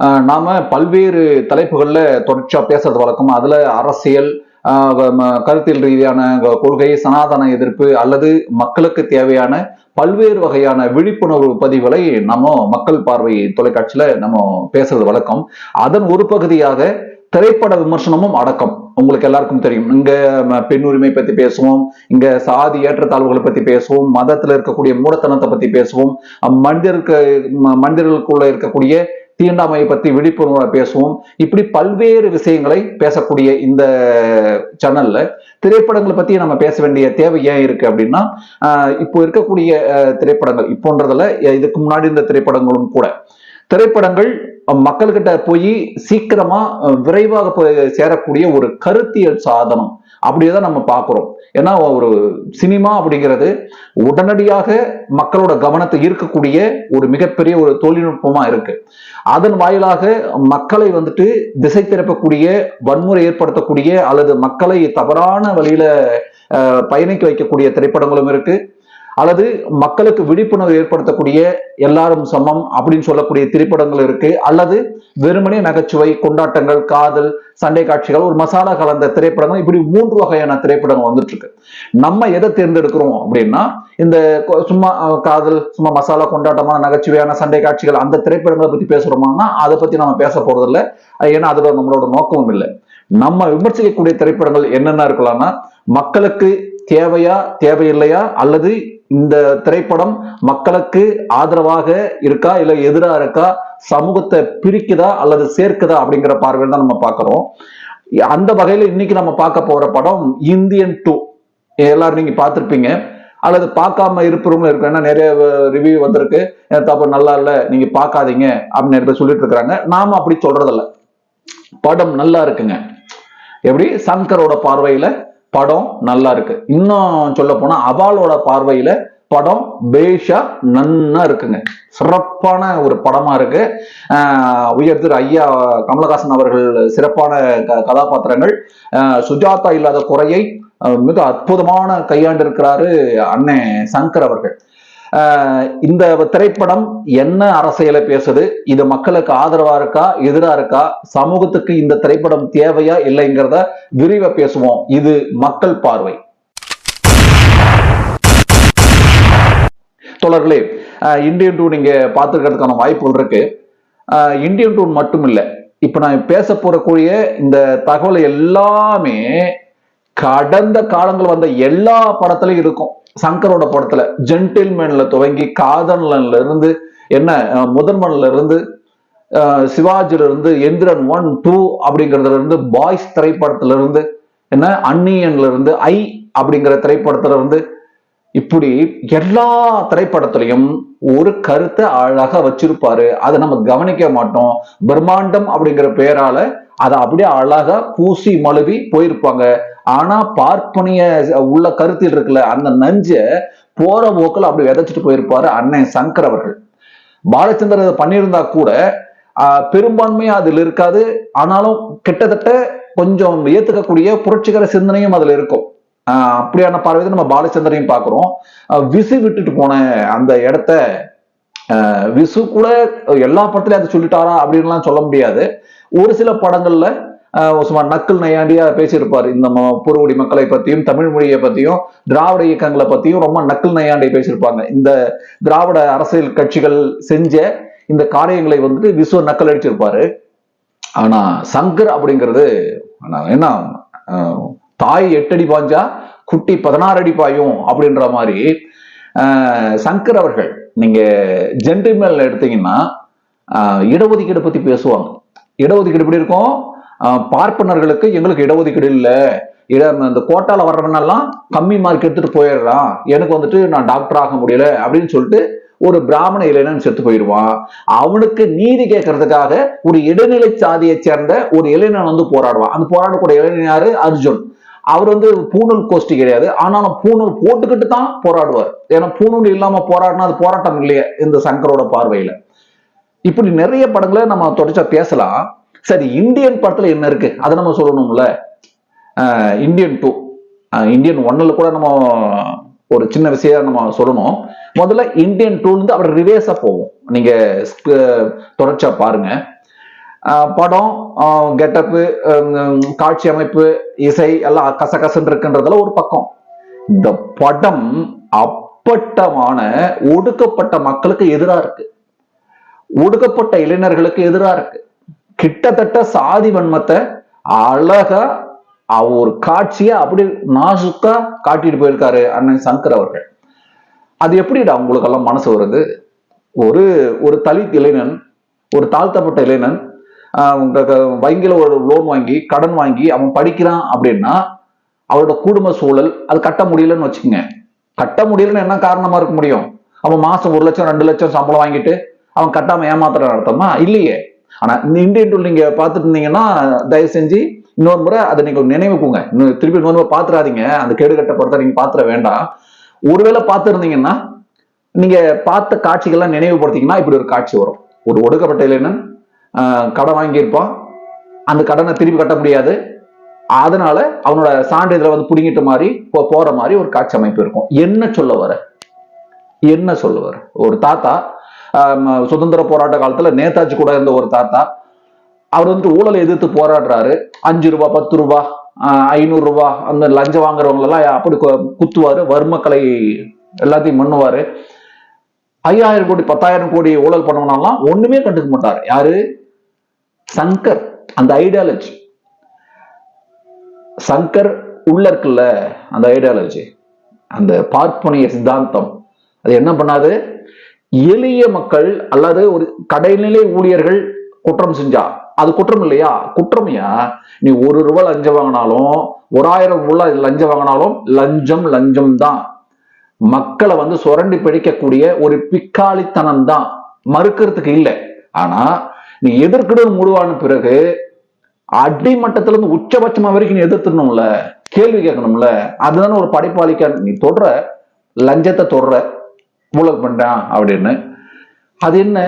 நாம பல்வேறு தலைப்புகளில் தொடர்ச்சியாக பேசுறது வழக்கம் அதுல அரசியல் கருத்தில் கருத்தியல் ரீதியான கொள்கை சனாதன எதிர்ப்பு அல்லது மக்களுக்கு தேவையான பல்வேறு வகையான விழிப்புணர்வு பதிவுகளை நம்ம மக்கள் பார்வை தொலைக்காட்சியில நம்ம பேசுறது வழக்கம். அதன் ஒரு பகுதியாக திரைப்பட விமர்சனமும் அடக்கம். உங்களுக்கு எல்லாருக்கும் தெரியும். இங்க பெண் உரிமை பத்தி பேசுவோம். இங்க சாதி ஏற்றத்தாழ்வுகளை பத்தி பேசுவோம். மதத்துல இருக்கக்கூடிய மூடத்தனத்தை பத்தி பேசுவோம். மனிதருக்கு மனிதர்களுக்குள்ள இருக்கக்கூடிய தீண்டாமையை பத்தி விழிப்புணர்வை பேசுவோம். இப்படி பல்வேறு விஷயங்களை பேசக்கூடிய இந்த சேனல்ல திரைப்படங்களை பத்தி நம்ம பேச வேண்டிய தேவை ஏன் இருக்கு அப்படின்னா ஆஹ் இப்போ இருக்கக்கூடிய அஹ், திரைப்படங்கள் இப்போன்றதுல இதுக்கு முன்னாடி இந்த திரைப்படங்களும் கூட. திரைப்படங்கள் மக்கள்கிட்ட போய் சீக்கிரமா விரைவாக போய் சேரக்கூடிய ஒரு கருத்தியல் சாதனம் அப்படியேதான் நம்ம பார்க்குறோம். ஏன்னா ஒரு சினிமா அப்படிங்கிறது உடனடியாக மக்களோட கவனத்தை ஈர்க்கக்கூடிய ஒரு மிகப்பெரிய ஒரு தொழில்நுட்பமா இருக்கு. அதன் வாயிலாக மக்களை வந்துட்டு திசை திருப்பக்கூடிய வன்முறை ஏற்படுத்தக்கூடிய அல்லது மக்களை தவறான வழியில பயணிக்க வைக்கக்கூடிய திரைப்படங்களும் இருக்கு. அல்லது மக்களுக்கு விழிப்புணர்வு ஏற்படுத்தக்கூடிய எல்லாரும் சமம் அப்படின்னு சொல்லக்கூடிய திரைப்படங்கள் இருக்கு. அல்லது வெறுமனே நகைச்சுவை கொண்டாட்டங்கள் காதல் சண்டை காட்சிகள் ஒரு மசாலா கலந்த திரைப்படங்கள் இப்படி மூன்று வகையான திரைப்படங்கள் வந்துட்டு இருக்கு. நம்ம எதை தேர்ந்தெடுக்கிறோம் அப்படின்னா இந்த சும்மா காதல் சும்மா மசாலா கொண்டாட்டமான நகைச்சுவையான சண்டை காட்சிகள் அந்த திரைப்படங்களை பத்தி பேசுறோம்னா அதை பத்தி நம்ம பேச போறதில்ல. ஏன்னா அதோட நம்மளோட நோக்கமும் இல்லை. நம்ம விமர்சிக்கக்கூடிய திரைப்படங்கள் என்னென்ன இருக்கலாம்னா மக்களுக்கு தேவையா தேவையில்லையா? அல்லது இந்த திரைப்படம் மக்களுக்கு ஆதரவாக இருக்கா? இல்ல எதிரா இருக்கா? சமூகத்தை பிரிக்குதா? அல்லது சேர்க்குதா? அப்படிங்கிற பார்வையில் தான் நம்ம பார்க்கிறோம். அந்த வகையில இன்னைக்கு நம்ம பார்க்க போற படம் இந்தியன் டூ. எல்லாரும் நீங்க பார்த்துருப்பீங்க. அல்லது பார்க்காம இருப்பவங்களும் இருக்கும் ஏன்னா நிறைய ரிவ்யூ வந்திருக்கு. "ஏன் தப்பு நல்லா இல்லை. நீங்க பார்க்காதீங்க. அப்படின்னு நிறைய பேர் சொல்லிட்டு இருக்காங்க நாம அப்படி சொல்றதில்ல. படம் நல்லா இருக்குங்க. எப்படி? சங்கரோட பார்வையில படம் நல்லா இருக்கு. இன்னும் சொல்ல போனா அவாலோட பார்வையில படம் பேஷா நன்னா இருக்குங்க. சிறப்பான ஒரு படமா இருக்கு. ஆஹ் ஐயா கமலஹாசன் அவர்கள் சிறப்பான க- கதாபாத்திரங்கள். சுஜாதா இல்லாத குறையை மிக அற்புதமான கையாண்டிருக்கிறாரு அண்ணன் சங்கர் அவர்கள். இந்த திரைப்படம் என்ன அரசியலை பேசுது? இது மக்களுக்கு ஆதரவா இருக்கா? எதிரா இருக்கா? சமூகத்துக்கு இந்த திரைப்படம் தேவையா இல்லைங்கிறத விரிவா பேசுவோம். இது மக்கள் பார்வை. தொடர்களே இந்தியன் டூ நீங்க பார்த்துக்கிறதுக்கான வாய்ப்புகள் இருக்கு. இந்தியன் டூ மட்டும் இல்லை இப்ப நான் பேச போறக்கூடிய இந்த தகவல் எல்லாமே கடந்த காலங்கள் வந்த எல்லா படத்துலயும் இருக்கும். சங்கரோட படத்துல ஜென்டில்மேன்ல துவங்கி காதலன்ல இருந்து என்ன முதன்மன்ல இருந்து சிவாஜில இருந்து எந்திரன் ஒன் டூ அப்படிங்கறதுல இருந்து பாய்ஸ் திரைப்படத்துல இருந்து என்ன அன்னியன்ல இருந்து ஐ அப்படிங்கிற திரைப்படத்துல இருந்து இப்படி எல்லா திரைப்படத்திலையும் ஒரு கருத்தை அழகாக வச்சிருப்பாரு. அதை நம்ம கவனிக்க மாட்டோம். பிரம்மாண்டம் அப்படிங்கிற பேரால அதை அப்படியே அழகா பூசி மழுவி போயிருப்பாங்க. ஆனா பார்ப்பனிய உள்ள கருத்தில் இருக்குல்ல அந்த நஞ்ச போற போக்கில் அப்படி விதைச்சிட்டு போயிருப்பாரு அண்ணன் சங்கர் அவர்கள். பாலச்சந்தர் அதை பண்ணியிருந்தா கூட பெரும்பான்மையா அதில் இருக்காது. ஆனாலும் கிட்டத்தட்ட கொஞ்சம் ஏத்துக்கக்கூடிய புரட்சிகர சிந்தனையும் அதுல இருக்கும். அப்படியான பார்வையை நம்ம பாலச்சந்திரையும் பார்க்குறோம். விசு விட்டுட்டு போன அந்த இடத்த விசு கூட எல்லா படத்துலயும் அதை சொல்லிட்டாரா அப்படின்லாம் சொல்ல முடியாது. ஒரு சில படங்கள்ல சும்மா நக்கல் நையாண்டியா பேசியிருப்பாரு. இந்த ம- மக்களை பத்தியும் தமிழ் மொழியை பத்தியும் திராவிட இயக்கங்களை பத்தியும் ரொம்ப நக்கல் நையாண்டி பேசியிருப்பாங்க. இந்த திராவிட அரசியல் கட்சிகள் செஞ்ச இந்த காரியங்களை வந்துட்டு விஸ்வ நக்கல் அடிச்சிருப்பாரு ஆனா சங்கர் அப்படிங்கிறது என்ன தாய் எட்டடி பாஞ்சா குட்டி பதினாறு அடி பாயும் அப்படின்ற மாதிரி சங்கர் அவர்கள் நீங்க ஜென்டில்மேன்ல எடுத்தீங்கன்னா இடஒதுக்கீடு பத்தி பேசுவாங்க. இடஒதுக்கீடு எப்படி இருக்கும்? பார்ப்பனர்களுக்கு எங்களுக்கு இடஒதுக்கீடு இல்லை. இட இந்த கோட்டால வர்றவனெல்லாம் கம்மி மார்க் எடுத்துட்டு போயிடுறான் எனக்கு வந்துட்டு நான் டாக்டர் ஆக முடியல அப்படின்னு சொல்லிட்டு ஒரு பிராமண இளைஞன் செத்து போயிடுவான் அவனுக்கு நீதி கேட்கறதுக்காக ஒரு இடைநிலை சாதியை சேர்ந்த ஒரு இளைஞன் வந்து போராடுவான் அந்த போராடக்கூடிய இளைஞன் யாரு? அர்ஜுன். அவர் வந்து பூணூல் கோஷ்டி கிடையாது. ஆனாலும் பூணூல் போட்டுக்கிட்டு தான் போராடுவார். ஏன்னா பூணூல் இல்லாம போராடினா அது போராட்டம் இல்லையே இந்த சங்கரோட பார்வையில. இப்படி நிறைய படங்களை நம்ம தொடர்ச்சா பேசலாம். சரி இந்தியன் படத்துல என்ன இருக்கு? அதை நம்ம சொல்லணும்ல. இந்தியன் டூ இந்தியன் ஒன்னுல கூட நம்ம ஒரு சின்ன விஷயம் நம்ம சொல்லணும். முதல்ல இந்தியன் டூ இருந்து அவர் ரிவேஸா போவோம் நீங்க தொடர்ச்சியா பாருங்க. படம் கெட்டப்பு காட்சி அமைப்பு இசை எல்லாம் கசகசன்னு இருக்குன்றதுல ஒரு பக்கம். இந்த படம் அப்பட்டமான ஒடுக்கப்பட்ட மக்களுக்கு எதிராக இருக்கு. ஒடுக்கப்பட்ட இளைஞர்களுக்கு எதிராக இருக்கு. கிட்டத்தட்ட சாதி வன்மத்தை அழகா அவ ஒரு காட்சியை அப்படி நாசுக்கா காட்டிட்டு போயிருக்காரு அண்ணன் சங்கர் அவர்கள். அது எப்படிடா உங்களுக்கெல்லாம் மனசு வருது? ஒரு ஒரு தலித் இளைஞன் ஒரு தாழ்த்தப்பட்ட இளைஞன் ஆஹ் வங்கியில ஒரு லோன் வாங்கி கடன் வாங்கி அவன் படிக்கிறான் அப்படின்னா அவரோட குடும்ப சூழல் அது கட்ட முடியலன்னு வச்சுக்கோங்க. கட்ட முடியலன்னு என்ன காரணமா இருக்க முடியும்? அவன் மாசம் ஒரு லட்சம் ரெண்டு லட்சம் சம்பளம் வாங்கிட்டு அவன் கட்டாம ஏமாத்துற அர்த்தமா? இல்லையே. ஆனா இந்த இந்தியன் டூல் நீங்க பார்த்துட்டு இருந்தீங்கன்னா தயவு செஞ்சு இன்னொரு முறை அதை நீங்க நினைவுக்குங்க இன்னும் திருப்பி இன்னொரு முறை பாத்துறாதீங்க அந்த கேடுகட்ட படத்தை நீங்க பாத்துற வேண்டாம். ஒருவேளை பார்த்துருந்தீங்கன்னா நீங்க பார்த்த காட்சிகள்லாம் நினைவுபடுத்திங்கன்னா இப்படி ஒரு காட்சி வரும். ஒரு ஒடுக்கப்பட்ட இளைஞன் கடன் வாங்கியிருப்பான். அந்த கடனை திருப்பி கட்ட முடியாது. அதனால அவனோட சான்றிதழை வந்து புடுங்கிட்ட மாதிரி போற மாதிரி ஒரு காட்சி அமைப்பு இருக்கும். என்ன சொல்ல வர? என்ன சொல்ல வர? ஒரு தாத்தா சுதந்திர போராட்ட காலத்துல நேதாஜி கூட இருந்த ஒரு தாத்தா. அவர் வந்துட்டு ஊழலை எதிர்த்து போராடுறாரு. அஞ்சு ரூபா பத்து ரூபா ஐநூறு ரூபா அந்த லஞ்சம் வாங்குறவங்க எல்லாம் அப்படி குத்துவாரு. வர்மக்கலை எல்லாத்தையும் பண்ணுவாரு. ஐயாயிரம் கோடி பத்தாயிரம் கோடி ஊழல் பண்ணவனெல்லாம் ஒண்ணுமே கண்டுக்க மாட்டார். யாரு? சங்கர் அந்த ஐடியாலஜி சங்கர் உள்ள இருக்குல்ல அந்த ஐடியாலஜி அந்த பார்ப்பனிய சித்தாந்தம். அது என்ன பண்ணாது? எளிய மக்கள் அல்லது ஒரு கடைநிலை ஊழியர்கள் குற்றம் செஞ்சா? அது குற்றம் இல்லையா? குற்றமையா நீ ஒரு ரூபாய் லஞ்சம் வாங்கினாலும் ஒரு ஆயிரம் ரூபாய் லஞ்சம் வாங்கினாலும் லஞ்சம் லஞ்சம் தான். மக்களை வந்து சுரண்டி பிடிக்கக்கூடிய ஒரு பிக்காளித்தனம் தான். மறுக்கிறதுக்கு இல்லை. ஆனா நீ எதிர்க்கிடும் முடிவான பிறகு அடிமட்டத்துல இருந்து உச்சபட்சமா வரைக்கும் நீ எதிர்த்துடணும்ல? கேள்வி கேட்கணும்ல? அதுதானே ஒரு படைப்பாளிக்க நீ தொடர லஞ்சத்தை தொடர ஊழல் பண்ணுறான் அப்படின்னு. அது என்ன?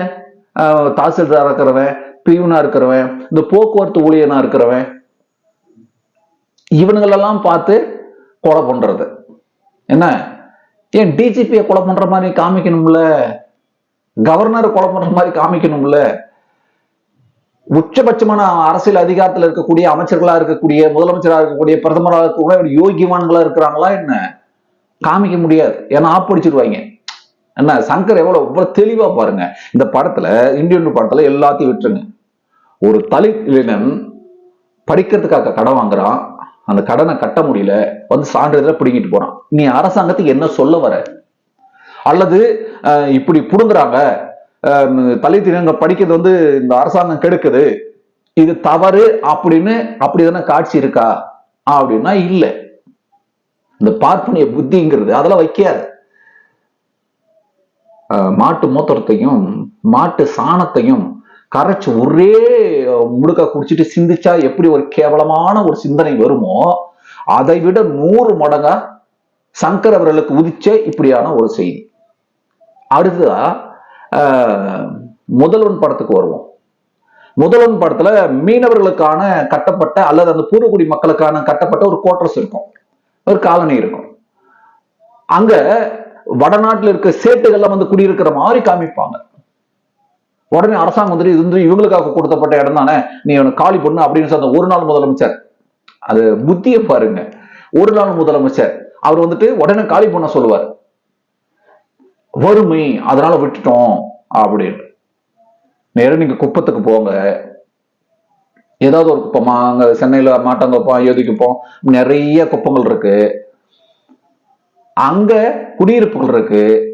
தாசில்தாராக தாசில்தாரா இருக்கிறவன் பியூனா இருக்கிறவன் இந்த போக்குவரத்து ஊழியனா இருக்கிறவன் இவனுங்களெல்லாம் பார்த்து கொலை பண்றது. என்ன? ஏன் டிஜிபியை கொலை பண்ற மாதிரி காமிக்கணும்ல? கவர்னர் கொலை பண்ற மாதிரி காமிக்கணும்ல? உச்சபட்சமான அரசியல் அதிகாரத்தில் இருக்கக்கூடிய அமைச்சர்களா இருக்கக்கூடிய முதலமைச்சராக இருக்கக்கூடிய பிரதமராக இருக்கக்கூடிய யோகியவான்களா இருக்கிறாங்களா என்ன? காமிக்க முடியாது. ஏன்னா ஆப்படிச்சிருவாங்க என்ன சங்கர் எவ்வளவு இவ்வளவு தெளிவா பாருங்க. இந்த படத்துல இந்தியன் படத்துல எல்லாத்தையும் விட்டுருங்க. ஒரு தலித் இளைஞன் படிக்கிறதுக்காக கடன் வாங்குறான். அந்த கடனை கட்ட முடியல. வந்து சான்றிதழ பிடுங்கிட்டு போறான். நீ அரசாங்கத்துக்கு என்ன சொல்ல வர? அல்லது இப்படி புடுங்குறாங்க. தலித் இளைஞர்கள் படிக்கிறது வந்து இந்த அரசாங்கம் கெடுக்குது. இது தவறு அப்படின்னு அப்படி தானே காட்சி இருக்கா? அப்படின்னா இல்லை. இந்த பார்ப்பனிய புத்திங்கிறது அதெல்லாம் வைக்காது. மாட்டு மூத்திரத்தையும் மாட்டு சாணத்தையும் கரைச்சி ஒரே முடுக்க குடிச்சிட்டு சிந்திச்சா எப்படி ஒரு கேவலமான ஒரு சிந்தனை வருமோ அதை விட நூறு மடங்கா சங்கர் அவர்களுக்கு உதிச்ச இப்படியான ஒரு செய்தி. அடுத்ததா முதல்வன் படத்துக்கு வருவோம். முதல்வன் படத்துல மீனவர்களுக்கான கட்டப்பட்ட அல்லது அந்த பூர்வகுடி மக்களுக்கான கட்டப்பட்ட ஒரு கோட்ரஸ் இருக்கும். ஒரு காலனி இருக்கும். அங்க வடநாட்டுல இருக்க சேட்டுகள்லாம் வந்து குடியிருக்கிற மாதிரி காமிப்பாங்க. உடனே அரசாங்கம் வந்துட்டு இது வந்து இவங்களுக்காக கொடுத்தப்பட்ட இடம் தானே நீ அவனை காலி பண்ணு அப்படின்னு சொன்ன ஒரு நாள் முதலமைச்சர் அது புத்தியை பாருங்க. ஒரு நாள் முதலமைச்சர் அவர் வந்துட்டு உடனே காலி பண்ண சொல்லுவார். வறுமை அதனால விட்டுட்டோம் அப்படின்னு. நேரம் நீங்க குப்பத்துக்கு போங்க. ஏதாவது ஒரு குப்பமா அங்க சென்னையில மாட்டாங்குப்பம் அயோத்தி குப்பம் நிறைய குப்பங்கள் இருக்கு. அங்க குடியிருப்புகள் இருக்கு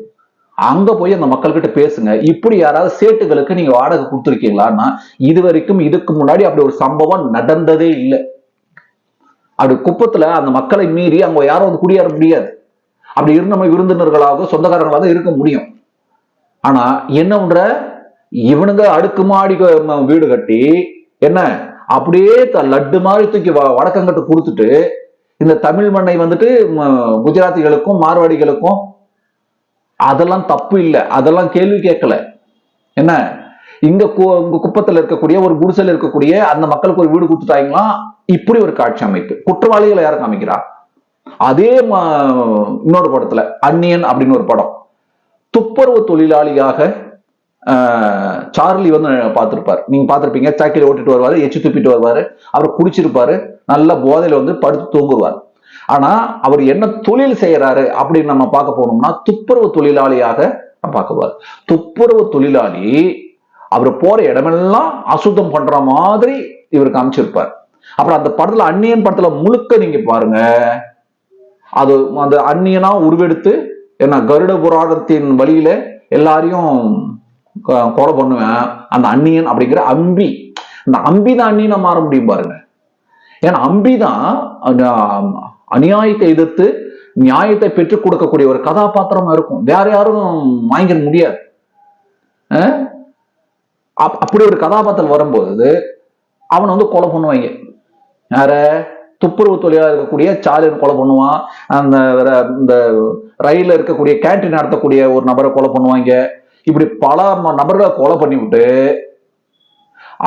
அங்க போய் அந்த மக்கள்கிட்ட பேசுங்க. இப்படி யாராவது சேட்டுகளுக்கு நீங்க வாடகை கொடுத்துருக்கீங்களான்னா இது வரைக்கும் இதுக்கு முன்னாடி அப்படி ஒரு சம்பவம் நடந்ததே இல்லை. அப்படி குப்பத்துல அந்த மக்களை மீறி அங்க யாரும் வந்து குடியேற முடியாது. அப்படி இருந்து நம்ம விருந்தினர்களாக சொந்தக்காரங்களாக இருக்க முடியும். ஆனா என்ன பண்ற? இவனுங்க அடுக்குமாடி வீடு கட்டி என்ன? அப்படியே த- லட்டு மாதிரி தூக்கி வ- வடக்கங்கிட்ட கொடுத்துட்டு இந்த தமிழ் மண்ணை வந்துட்டு குஜராத்திகளுக்கும் மார்வாடிகளுக்கும் அதெல்லாம் தப்பு இல்லை. அதெல்லாம் கேள்வி கேட்கல. என்ன? இங்க கு- குப்பத்தில் குப்பத்துல இருக்கக்கூடிய ஒரு குடிசையில் இருக்கக்கூடிய அந்த மக்களுக்கு ஒரு வீடு கொடுத்துட்டாங்களா? இப்படி ஒரு காட்சி அமைப்பு. குற்றவாளிகளை யார் காமிக்கிறா? அதே இன்னொரு படத்துல அன்னியன் அப்படின்னு ஒரு படம். துப்புரவு தொழிலாளியாக சார்லி வந்து பார்த்துருப்பார். நீங்க பார்த்துருப்பீங்க சைக்கிள் ஓட்டிட்டு வருவாரு எச்சு துப்பிட்டு வருவாரு அவர் குடிச்சிருப்பாரு நல்ல போதையில வந்து படுத்து தூங்குவார். ஆனா அவர் என்ன தொழில் செய்யறாரு அப்படின்னு நம்ம பார்க்க போனோம்னா துப்புரவு தொழிலாளியாக பார்க்குவார் துப்புரவு தொழிலாளி அவர் போற இடமெல்லாம் அசுத்தம் பண்ற மாதிரி இவர் காமிச்சிருப்பார். அப்புறம் அந்த படத்துல அந்நியன் படத்துல முழுக்க நீங்க பாருங்க. அது அந்த அந்நியனா உருவெடுத்து என்ன கருட புராணத்தின் வழியில எல்லாரையும் கொலை பண்ணுவேன். அந்த அந்நியன் அப்படிங்கிற அம்பி. அந்த அம்பி தான் அந்நியனா மாற முடியும் பாருங்க. ஏன்னா அம்பி தான் அநியாயத்தை எதிர்த்து நியாயத்தை பெற்றுக் கொடுக்கக்கூடிய ஒரு கதாபாத்திரமா இருக்கும். வேற யாரும் வாங்கிட முடியாது. அப்- அப்படி ஒரு கதாபாத்திரம் வரும்போது அவனை வந்து கொலை பண்ணுவாங்க. யார? துப்புரவு தொழிலாக இருக்கக்கூடிய சாலியன் கொலை பண்ணுவான். அந்த இந்த ரயிலில் இருக்கக்கூடிய கேண்டீன் நடத்தக்கூடிய ஒரு நபரை கொலை பண்ணுவாங்க. இப்படி பல நபர்களை கொலை பண்ணிவிட்டு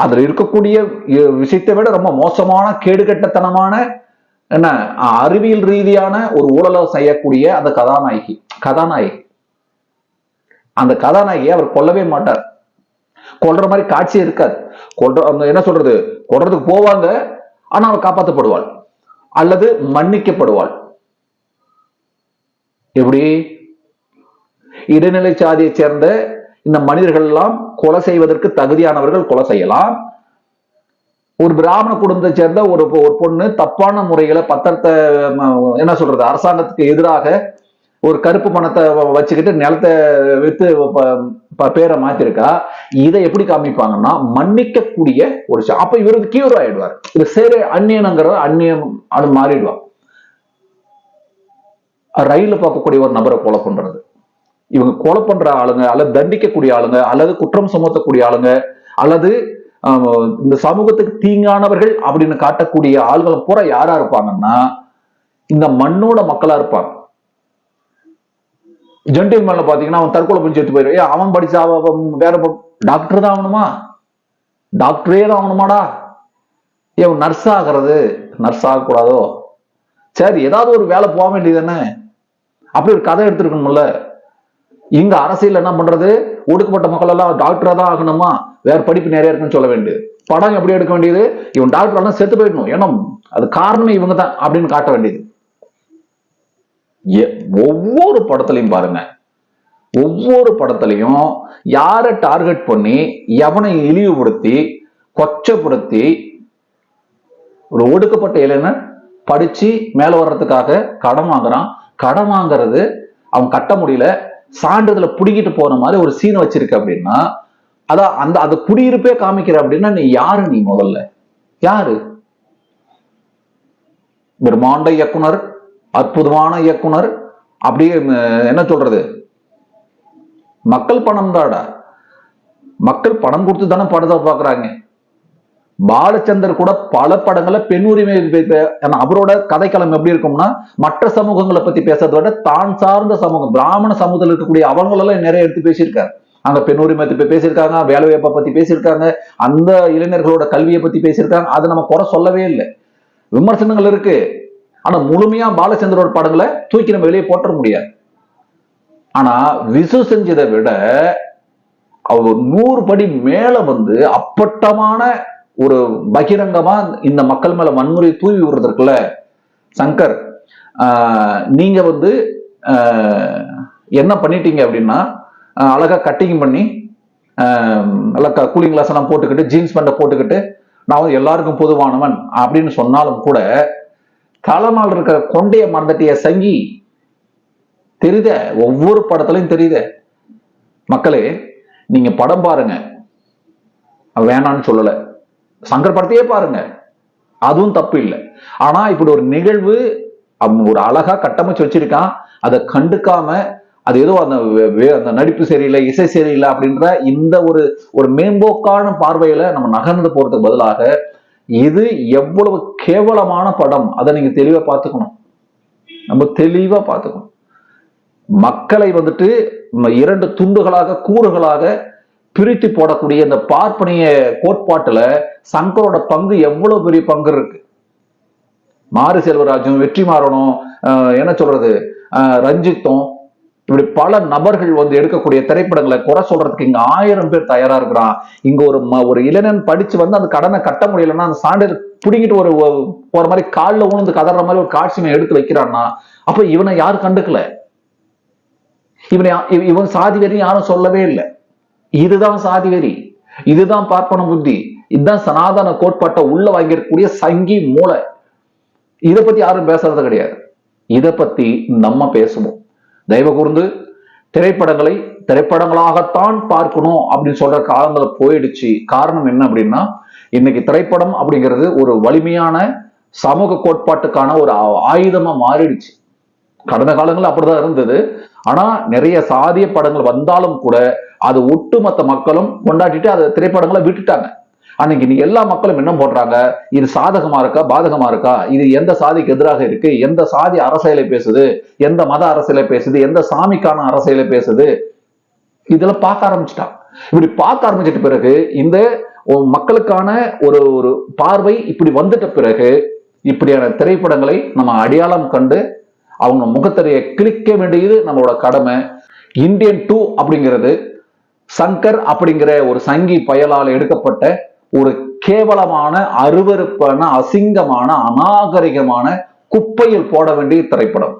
அதுல இருக்கக்கூடிய விஷயத்தை விட ரொம்ப மோசமான கேடுகட்டத்தனமான என்ன அறிவியல் ரீதியான ஒரு ஊழலை செய்யக்கூடிய அந்த கதாநாயகி கதாநாயகி. அந்த கதாநாயகியை அவர் கொல்லவே மாட்டார். கொல்ற மாதிரி காட்சி இருக்காது. கொல்ற அவங்க என்ன சொல்றது கொல்றதுக்கு போவாங்க ஆனா அவள் காப்பாற்றப்படுவாள் அல்லது மன்னிக்கப்படுவாள். எப்படி? இடைநிலை சாதியைச் சேர்ந்த இந்த மனிதர்கள் எல்லாம் கொலை செய்வதற்கு தகுதியானவர்கள் கொலை செய்யலாம். ஒரு பிராமண குடும்பத்தை சேர்ந்த ஒரு ஒரு பொண்ணு தப்பான முறையில பத்திரத்தை என்ன சொல்றது அரசாங்கத்துக்கு எதிராக ஒரு கருப்பு பணத்தை வ- வச்சுக்கிட்டு நிலத்தை வித்து பேரை மாத்திருக்கா. இதை எப்படி காமிப்பாங்கன்னா மன்னிக்கக்கூடிய ஒரு அப்ப இவருக்கு கியூர் ஆயிடுவார். இது சரி அந்நியனுங்கிற அந்நியம் அது மாறிடுவான் ரயில பார்க்கக்கூடிய ஒரு நபரை கொலை பண்றது. இவங்க கொலை பண்ற ஆளுங்க அல்லது தண்டிக்கக்கூடிய ஆளுங்க அல்லது குற்றம் சுமத்தக்கூடிய ஆளுங்க அல்லது இந்த சமூகத்துக்கு தீங்கானவர்கள் அப்படின்னு காட்டக்கூடிய ஆளுகள் பூரா யாரா இருப்பாங்கன்னா இந்த மண்ணோட மக்களா இருப்பாங்க. ஜென்டில்மேன்ல பாத்தீங்கன்னா அவன் தற்கொலை பண்ணி செத்து போயிடும் அவன் படிச்சா அவன் வேற டாக்டர் தான் ஆகணுமா? டாக்டரே தான் ஆகணுமாடா? ஏன் நர்ஸ் ஆகிறது. நர்ஸ் ஆகக்கூடாதோ? சரி ஏதாவது ஒரு வேலை போக வேண்டியது தானே? அப்படி ஒரு கதை எடுத்துருக்கணும்ல. இங்க அரசியல் என்ன பண்றது? ஒடுக்கப்பட்ட மக்கள் எல்லாம் டாக்டரா தான் ஆகணுமா? வேற படிப்பு நிறைய இருக்குன்னு சொல்ல வேண்டியது. படம் எப்படி எடுக்க வேண்டியது? இவன் டாக்டர் எல்லாம் செத்து போயிடணும். ஏன்னா அது காரணமே இவங்க தான் அப்படின்னு காட்ட வேண்டியது. எ- ஒவ்வொரு படத்துலையும் பாருங்க. ஒவ்வொரு படத்துலையும் யாரை டார்கெட் பண்ணி எவனை இழிவுபடுத்தி கொச்சப்படுத்தி ஒரு ஒடுக்கப்பட்ட இளைஞன் படிச்சு மேல வர்றதுக்காக கடன் வாங்குறான். கடன் வாங்குறது அவன் கட்ட முடியல. சான்றதுல புடிங்கிட்டு போன மாதிரி ஒரு சீன் வச்சிருக்க அப்படின்னா அதான் அந்த அந்த குடியிருப்பே காமிக்கிற அப்படின்னா நீ யாரு நீ முதல்ல? யாரு? பிரம்மாண்ட இயக்குனர் அற்புதமான இயக்குனர் அப்படியே என்ன சொல்றது? மக்கள் பணம் தாடா மக்கள் பணம் கொடுத்து தானே படத்தை பாக்குறாங்க பாலச்சந்தர் கூட பல படங்களை பெண் உரிமை பே- அவரோட கதைக்களம் எப்படி இருக்கும்னா மற்ற சமூகங்களை பத்தி பேசுறதை விட தான் சார்ந்த சமூகம் பிராமண சமூகத்தில் இருக்கக்கூடிய அவங்களெல்லாம் நிறைய எடுத்து பேசியிருக்காரு. அங்க பெண் உரிமை பத்தி பேசியிருக்காங்க வேலைவாய்ப்பை பத்தி பேசியிருக்காங்க அந்த இளைஞர்களோட கல்வியை பத்தி பேசியிருக்காங்க அதை நம்ம குறை சொல்லவே இல்லை. விமர்சனங்கள் இருக்கு. ஆனா முழுமையா பாலச்சந்தரோட படங்களை தூக்கி நம்ம வெளியே போட்டுற முடியாது. ஆனா விசு செஞ்சதை விட அவர் நூறு படி மேல வந்து அப்பட்டமான ஒரு பகிரங்கமா இந்த மக்கள் மேல வன்முறை தூவி விடுறதுக்குள்ள சங்கர் நீங்க வந்து என்ன பண்ணிட்டீங்க அப்படின்னா அழகா கட்டிங் பண்ணி நல்லா கூலிங் கிளாஸ் எல்லாம் போட்டுக்கிட்டு ஜீன்ஸ் பேண்ட போட்டுக்கிட்டு நான் வந்து எல்லாருக்கும் பொதுவானவன் அப்படின்னு சொன்னாலும் கூட தலைமால் இருக்கிற கொண்டைய மறந்துட்டிய சங்கி. தெரியுத? ஒவ்வொரு படத்துலையும் தெரியுத? மக்களே நீங்க படம் பாருங்க. வேணான்னு சொல்லலை. சங்கர் படத்தையே பாருங்க. அதுவும் தப்பு இல்லை. ஆனா இப்படி ஒரு நிகழ்வு அவன் ஒரு அழகா கட்டமைச்சு வச்சிருக்கான். அதை கண்டுக்காம அது ஏதோ அந்த வே- வே- அந்த நடிப்பு சரியில்லை இசை சரியில்லை அப்படின்ற இந்த ஒரு ஒரு மேம்போக்கான பார்வையில நம்ம நகர்ந்து போறதுக்கு பதிலாக இது எவ்வளவு கேவலமான படம் அதை நீங்க தெளிவா பார்த்துக்கணும். நம்ம தெளிவா பார்த்துக்கணும். மக்களை வந்துட்டு இரண்டு துண்டுகளாக கூறுகளாக பிரித்து போடக்கூடிய இந்த பார்ப்பனிய கோட்பாட்டுல சங்கரோட பங்கு எவ்வளவு பெரிய பங்கு இருக்கு? மாறு செல்வராஜும் வெற்றி மாறனும் என்ன சொல்றது? ரஞ்சித்தும் இப்படி பல நபர்கள் வந்து எடுக்கக்கூடிய திரைப்படங்களை குறை சொல்றதுக்கு இங்க ஆயிரம் பேர் தயாரா இருக்கிறான். இங்க ஒரு ம- ஒரு இளைஞன் படிச்சு வந்து அந்த கடனை கட்ட முடியலன்னா அந்த சான்றிதழ் பிடிங்கிட்டு ஒரு போற மாதிரி காலில் உணர்ந்து கதற மாதிரி ஒரு காட்சியை எடுத்து வைக்கிறான்னா அப்ப இவனை யாரும் கண்டுக்கல? இவனை இவன் சாதி வெறியும் யாரும் சொல்லவே இல்லை. இதுதான் சாதிவெறி இதுதான் பார்ப்பன புத்தி. இதுதான் சனாதன கோட்பாட்டை உள்ள வாங்கியிருக்கக்கூடிய சங்கி மூளை. இதை பத்தி யாரும் பேசுறது கிடையாது. இதை பத்தி நம்ம பேசுவோம். தயவு கூர்ந்து திரைப்படங்களை திரைப்படங்களாகத்தான் பார்க்கணும் அப்படின்னு சொல்ற காலங்கள் போயிடுச்சு. காரணம் என்ன அப்படின்னா இன்னைக்கு திரைப்படம் அப்படிங்கிறது ஒரு வலிமையான சமூக கோட்பாட்டுக்கான ஒரு ஆ- ஆயுதமா மாறிடுச்சு. கடந்த காலங்கள் அப்படிதான் இருந்தது. ஆனா நிறைய சாதிய படங்கள் வந்தாலும் கூட அது ஒட்டுமொத்த மக்களும் கொண்டாடிட்டு அதை திரைப்படங்களை விட்டுட்டாங்க. அன்னைக்கு நீ எல்லா மக்களும் என்ன போடுறாங்க? இது சாதகமா இருக்கா? பாதகமா இருக்கா? இது எந்த சாதிக்கு எதிராக இருக்கு? எந்த சாதி அரசியலை பேசுது? எந்த மத அரசியலை பேசுது? எந்த சாமிக்கான அரசியலை பேசுது? இதெல்லாம் பார்க்க ஆரம்பிச்சிட்டான் இப்படி பார்க்க ஆரம்பிச்சிட்ட பிறகு இந்த மக்களுக்கான ஒரு ஒரு பார்வை இப்படி வந்துட்ட பிறகு இப்படியான திரைப்படங்களை நம்ம அடையாளம் கண்டு அவங்க முகத்தறையை கிழிக்க வேண்டியது நம்மளோட கடமை. இந்தியன் டூ அப்படிங்கிறது சங்கர் அப்படிங்கிற ஒரு சங்கி பயலால் எடுக்கப்பட்ட ஒரு கேவலமான அருவருப்பான அசிங்கமான அநாகரிகமான குப்பையில் போட வேண்டிய திரைப்படம்.